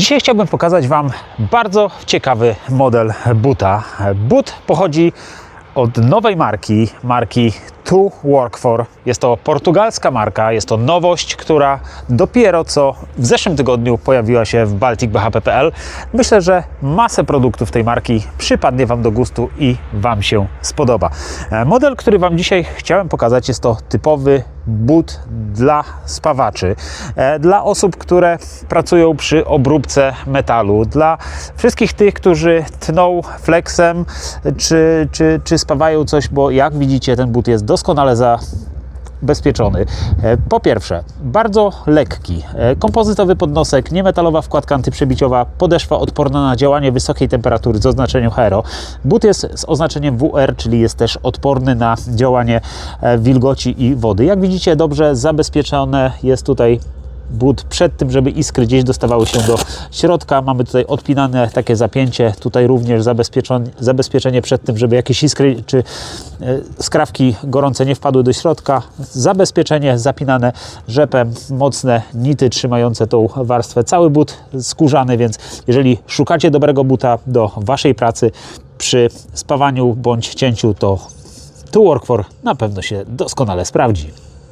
Dzisiaj chciałbym pokazać Wam bardzo ciekawy model buta. But pochodzi od nowej marki, marki To Work For. Jest to portugalska marka, jest to nowość, która dopiero co w zeszłym tygodniu pojawiła się w balticbhp.pl. Myślę, że masę produktów tej marki przypadnie Wam do gustu i Wam się spodoba. E, Model, który Wam dzisiaj chciałem pokazać, jest to typowy but dla spawaczy, e, dla osób, które pracują przy obróbce metalu, dla wszystkich tych, którzy tną flexem czy, czy, czy spawają coś, bo jak widzicie, ten but jest doskonale zabezpieczony. E, Po pierwsze, bardzo lekki, e, kompozytowy podnosek, niemetalowa wkładka antyprzebiciowa, podeszwa odporna na działanie wysokiej temperatury z oznaczeniem HERO. But jest z oznaczeniem WR, czyli jest też odporny na działanie e, wilgoci i wody. Jak widzicie, dobrze zabezpieczone jest tutaj but przed tym, żeby iskry gdzieś dostawały się do środka. Mamy tutaj odpinane takie zapięcie, tutaj również zabezpieczenie przed tym, żeby jakieś iskry czy e, skrawki gorące nie wpadły do środka. Zabezpieczenie zapinane rzepem, mocne nity trzymające tą warstwę. Cały but skórzany, więc jeżeli szukacie dobrego buta do Waszej pracy przy spawaniu bądź cięciu, to To Work For na pewno się doskonale sprawdzi.